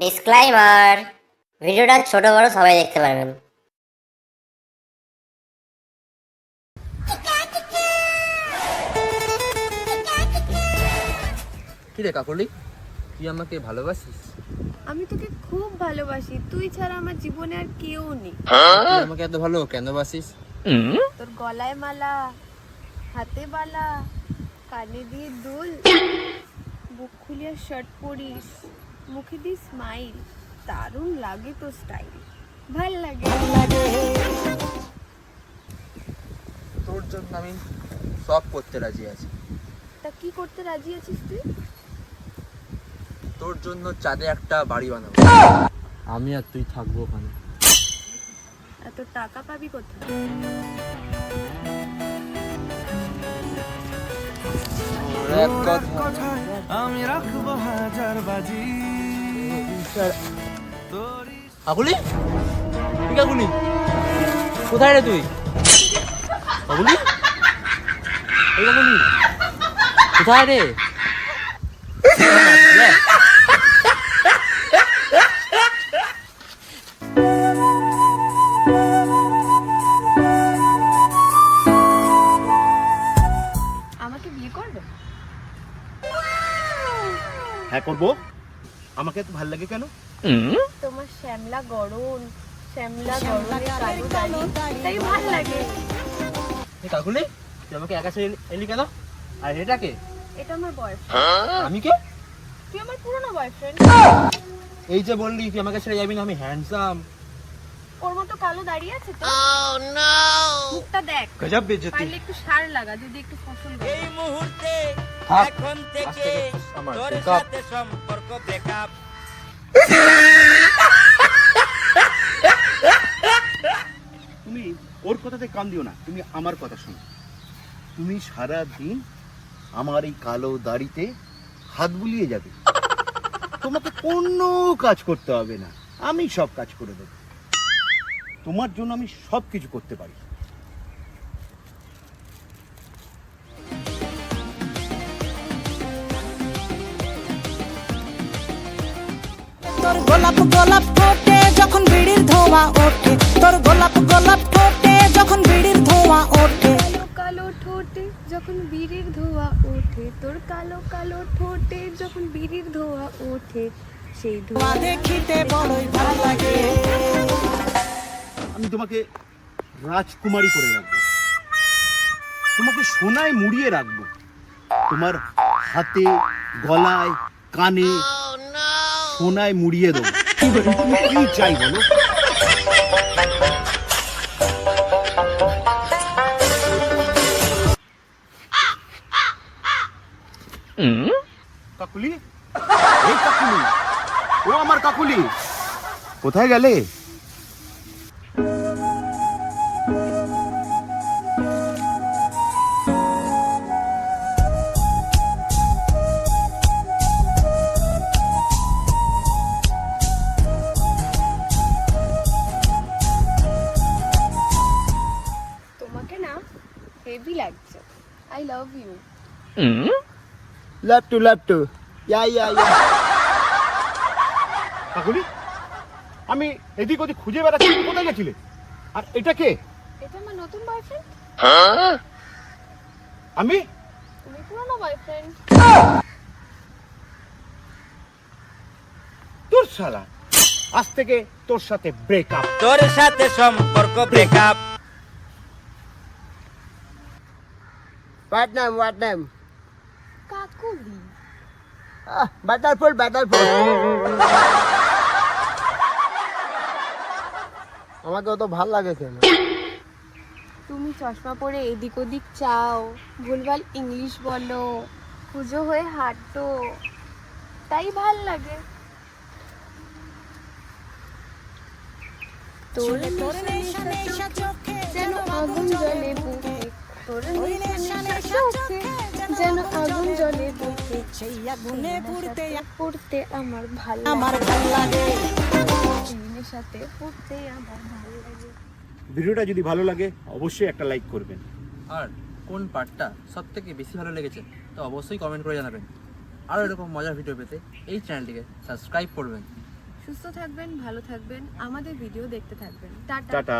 Disclaimer ভিডিওটা ছোট বড় সবাই দেখতে পারবেন। কি রে কাকলি? তুই আমাকে ভালোবাসিস? আমি তোকে খুব ভালোবাসি। তুই ছাড়া আমার জীবনে আর কেউ নেই। তুই আমাকে এত ভালো কেন বাসিস? তোর গলায় মালা হাতে বালা কানে দিয়ে দুল বুক খুলিয়া শার্ট পরিস। মুখে দি স্মাইল দারুণ লাগে তো স্টাইল ভালো লাগে। তোর জন্য আমি সব করতে রাজি আছি। তা কি করতে রাজি আছিস তুই? তোর জন্য চাঁদে একটা বাড়ি বানাবো। আমি আর তুই থাকব ওখানে। এত টাকা পাবি কোথায়? এক কথা আমি রাখব হাজার বাজি। কাকুলি তুই কাকুলি কোথায় রে তুই? এই কাকুলি কোথায় রে? আমাকে বিয়ে করবে? হ্যাঁ করব। আমাকে এত ভালো লাগে কেন? তোমার শ্যামলা গড়ন শ্যামলা গড়নে তাই ভালো লাগে। কাকুলি তুই আমাকে একা ছেড়ে এলি কেন? আর এটাকে এটা আমার বয়ফ্রেন্ড আমি কে? তুই আমার পুরনো বয়ফ্রেন্ড এই যে বললি তুই আমাকে ছেড়ে যাবি না আমি হ্যান্ডসাম ওর মতো কালো দাঁড়িয়ে আছে তো? মুখটা দেখ। গজব বেজতি পারলে একটু সার লাগা যদি একটু ফসল এই মুহূর্তে এখন থেকে তোর সাথে সম্পর্ক ব্রেকআপ। তুমি ওর কথাতে কান দিও না তুমি আমার কথা শোনো। তুমি সারা দিন আমার এই কালো দাড়িতে হাত বুলিয়ে যাবে। তোমাকে কোনো কাজ করতে হবে না আমি সব কাজ করে দেবো। তোমার জন্য আমি সব কিছু করতে পারি। তোর গোলাপ গোলাপ ঠোঁটে যখন বিড়ির ধোঁয়া ওঠে। তোর গোলাপ গোলাপ ঠোঁটে যখন বিড়ির ধোঁয়া ওঠে। কালো কালো ঠোঁটে যখন বীরের ধোয়া ওঠে। তোর কালো কালো ঠোঁটে যখন বীরের ধোয়া ওঠে। সেই ধোয়া ধোঁয়া দেখিতে বড়ই ভালো লাগে। আমি তোমাকে রাজকুমারী করে রাখব। তোমাকে সোনায় মুড়িয়ে রাখব। তোমার হাতে গলায় কানে সোনায় মুড়িয়ে দেবো। কি চাই বলো? কাকুলি? কাকুলি। ও আমার কাকুলি। কোথায় গেলে? I love you Love to love to. Yeah, yeah, yeah. Kakuli আমি এদিক ওদিক খুঁজে বেড়াচ্ছি। তুমি কোথায় গেছিলে? আর এটা কে? এটা আমার নতুন বয়ফ্রেন্ড আমি? তুমি পুরনো বয়ফ্রেন্ড তোর শালা আজ থেকে তোর সাথে ব্রেকআপ তোর সাথে সম্পর্ক breakup What name? What name? Kakuli Ah, butterfly, butterfly. আমাকে অত ভালো লাগে কেন তুমি চশমা পরে এদিক ওদিক চাও ভুলভাল ইংলিশ বলো পুজো হয়ে হাঁটো তাই ভালো লাগে তোর তোর নেশা চোখে যেন আগুন জ্বলে বুকে তোর নেশা নেশা চোখে যেন আগুন জ্বলে বুকে সেই আগুনে পুড়তে পড়তে আমার ভালো আমার ভালো লাগে। সাথে পড়তে আমার ভালো লাগে। ভিডিওটা যদি ভালো লাগে অবশ্যই একটা লাইক করবেন। আর কোন পার্টটা সব থেকে বেশি ভালো লেগেছে তো অবশ্যই কমেন্ট করে জানাবেন। আরও এরকম মজার ভিডিও পেতে এই চ্যানেলটিকে সাবস্ক্রাইব করবেন। সুস্থ থাকবেন ভালো থাকবেন আমাদের ভিডিও দেখতে থাকবেন। টাটা। টাটা।